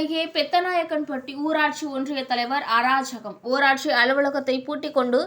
அருகே பெத்தநாயக்கன்பட்டி ஊராட்சி ஒன்றிய தலைவர் அராஜகம். ஊராட்சி அலுவலகத்தை பூட்டிக் கொண்டு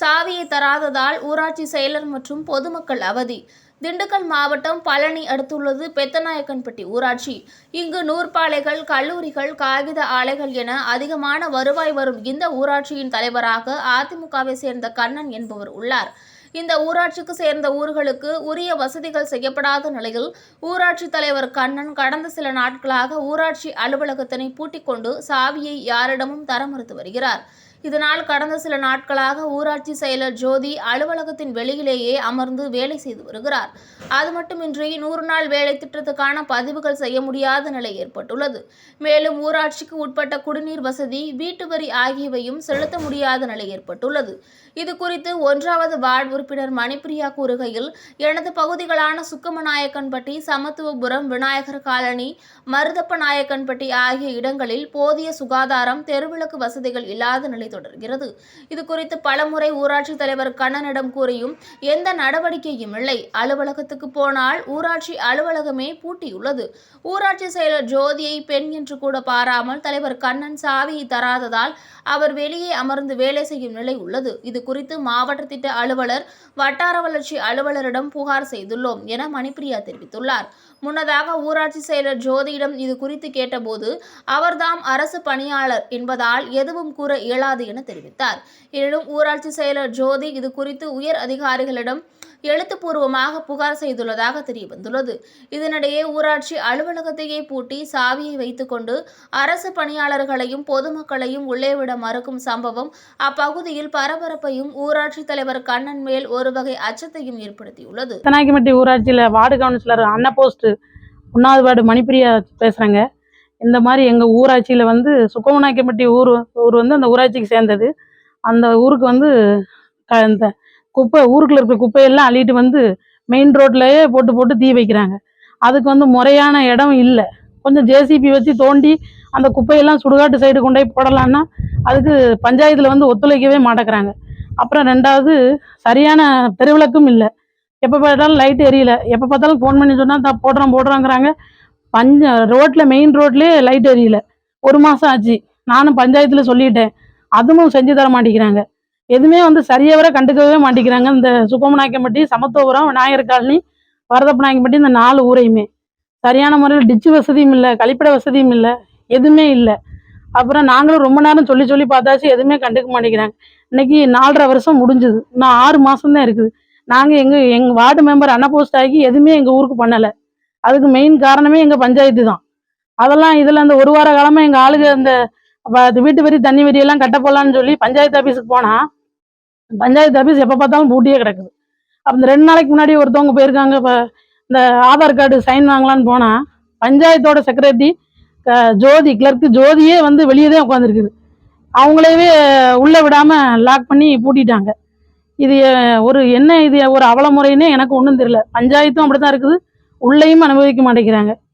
சாவியை தராததால் ஊராட்சி செயலர் மற்றும் பொதுமக்கள் அவதி. திண்டுக்கல் மாவட்டம் பழனி அடுத்துள்ளது பெத்தநாயக்கன்பட்டி ஊராட்சி. இங்கு நூற்பாலைகள் கல்லூரிகள் காகித ஆலைகள் என அதிகமான வருவாய் வரும் இந்த ஊராட்சியின் தலைவராக அதிமுகவை சேர்ந்த கண்ணன் என்பவர் உள்ளார். இந்த ஊராட்சிக்கு சேர்ந்த ஊர்களுக்கு உரிய வசதிகள் செய்யப்படாத நிலையில் ஊராட்சி தலைவர் கண்ணன் கடந்த சில நாட்களாக ஊராட்சி அலுவலகத்தினை பூட்டிக் கொண்டு சாவியை யாரிடமும் தர மறுத்து வருகிறார். இதனால் கடந்த சில நாட்களாக ஊராட்சி செயலர் ஜோதி அலுவலகத்தின் வெளியிலேயே அமர்ந்து வேலை செய்து வருகிறார். அது மட்டுமின்றி நூறு நாள் வேலை திட்டத்துக்கான பதிவுகள் செய்ய முடியாத நிலை ஏற்பட்டுள்ளது. மேலும் ஊராட்சிக்கு உட்பட்ட குடிநீர் வசதி வீட்டு வரி ஆகியவையும் செலுத்த முடியாத நிலை ஏற்பட்டுள்ளது. இது குறித்து ஒன்றாவது வார்டு உறுப்பினர் மணிப்பிரியா கூறுகையில் எனது பகுதிகளான சுக்கமநாயக்கன்பட்டி சமத்துவபுரம் விநாயகர் காலனி மருதப்ப நாயக்கன்பட்டி ஆகிய இடங்களில் போதிய சுகாதாரம் தெருவிளக்கு வசதிகள் இல்லாத நிலை தொடர்கிறது. இது குறித்து பலமுறை ஊராட்சி தலைவர் கண்ணனிடம் கூறியும் எந்த நடவடிக்கையும் இல்லை. அலுவலகத்துக்கு போனால் ஊராட்சி அலுவலகமே பூட்டியுள்ளது. ஊராட்சி செயலர் ஜோதியை பெண் என்று கூட பாராமல் தலைவர் கண்ணன் சாவியை தராததால் அவர் வெளியே அமர்ந்து வேலை செய்யும் நிலை உள்ளது. இது குறித்து மாவட்ட திட்ட அலுவலர் வட்டார வளர்ச்சி அலுவலரிடம் புகார் செய்துள்ளோம் என மணிப்பிரியா தெரிவித்துள்ளார். முன்னதாக ஊராட்சி செயலர் ஜோதியிடம் இது குறித்து கேட்டபோது அவர்தாம் அரசு பணியாளர் என்பதால் எதுவும் கூற இயலாது என தெரிவித்தார். எனினும் ஊராட்சி செயலர் ஜோதி இது குறித்து உயர் அதிகாரிகளிடம் எழுத்துப்பூர்வமாக புகார் செய்துள்ளதாக தெரியவந்துள்ளது. இதனிடையே ஊராட்சி அலுவலகத்தையே பூட்டி சாவியை வைத்துக்கொண்டு அரசு பணியாளர்களையும் பொதுமக்களையும் உள்ளே விட மறுக்கும் சம்பவம் அப்பகுதியில் பரபரப்பையும் ஊராட்சி தலைவர் கண்ணன் மேல் ஒரு வகை அச்சத்தையும் ஏற்படுத்தியுள்ளது. தனாகிமட்டி ஊராட்சியில் வார்டு கவுன்சிலர் அன்ன போஸ்ட் உண்ணாவது வார்டு மணிப்பிரியா பேசுகிறேங்க இந்த மாதிரி எங்கள் ஊராட்சியில் வந்து சுக்கமநாயக்கம்பட்டி ஊர் ஊர் வந்து அந்த ஊராட்சிக்கு சேர்ந்தது. அந்த ஊருக்கு வந்து இந்த குப்பை ஊருக்குள்ள இருக்க குப்பையெல்லாம் அள்ளிட்டு வந்து மெயின் ரோட்லயே போட்டு போட்டு தீ வைக்கிறாங்க. அதுக்கு வந்து முறையான இடம் இல்லை. கொஞ்சம் ஜேசிபி வச்சு தோண்டி அந்த குப்பையெல்லாம் சுடுகாட்டு சைடு கொண்டு போய் போடலான்னா அதுக்கு பஞ்சாயத்தில் வந்து ஒத்துழைக்கவே மாட்டேங்கிறாங்க. அப்புறம் ரெண்டாவது சரியான தெருவிளக்கும் இல்லை. எப்போ பார்த்தாலும் லைட் எரியல. எப்போ பார்த்தாலும் ஃபோன் பண்ணி சொன்னால் தான் போடுறோம் போடுறோங்கிறாங்க. பஞ்ச ரோட்டில் மெயின் ரோட்லேயே லைட் எரியல. ஒரு மாதம் ஆச்சு. நானும் பஞ்சாயத்தில் சொல்லிட்டேன். அதுவும் செஞ்சு தர மாட்டேங்கிறாங்க. எதுவுமே வந்து சரியாக வர கண்டுக்கவே மாட்டேங்கிறாங்க. இந்த சுப்பமநாயக்கம்பட்டி சமத்துவபுரம் விநாயகர் காலனி வரதப்பநாயக்கம்பட்டி இந்த நாலு ஊரையுமே. சரியான முறையில் டிச்சு வசதியும் இல்லை கழிப்பிட வசதியும் இல்லை எதுவுமே இல்லை. அப்புறம் நாங்களும் ரொம்ப நேரம் சொல்லி சொல்லி பார்த்தாச்சு எதுவுமே கண்டுக்க மாட்டேங்கிறாங்க. இன்னைக்கு நாலரை வருஷம் முடிஞ்சுது. இன்னும் ஆறு மாதம்தான் இருக்குது. நாங்கள் எங்கள் எங்கள் வார்டு மெம்பர் அன்னபோஸ்ட் ஆகி எதுவுமே எங்கள் ஊருக்கு பண்ணலை. அதுக்கு மெயின் காரணமே எங்கள் பஞ்சாயத்து தான். அதெல்லாம் இதில் அந்த ஒரு வார காலமாக எங்கள் ஆளுங்க அந்த அது வீட்டு வரி தண்ணி வரியெல்லாம் கட்ட போகலான்னு சொல்லி பஞ்சாயத்து ஆஃபீஸுக்கு போனால் பஞ்சாயத்து ஆஃபீஸ் எப்போ பார்த்தாலும் பூட்டியே கிடக்குது. அப்போ இந்த ரெண்டு நாளைக்கு முன்னாடி ஒருத்தவங்க போயிருக்காங்க இப்போ இந்த ஆதார் கார்டு சைன் வாங்கலான்னு போனால் பஞ்சாயத்தோட செக்ரட்டரி ஜோதி கிளர்க்கு ஜோதியே வந்து வெளியே தான் உட்காந்துருக்குது அவங்களவே உள்ளே விடாமல் லாக் பண்ணி பூட்டிட்டாங்க. இது ஒரு என்ன இது ஒரு அவல முறைன்னே எனக்கு ஒன்றும் தெரியல. பஞ்சாயத்தும் அப்படி தான் இருக்குது. உள்ளேயும் அனுபவிக்க மாட்டேங்கிறாங்க.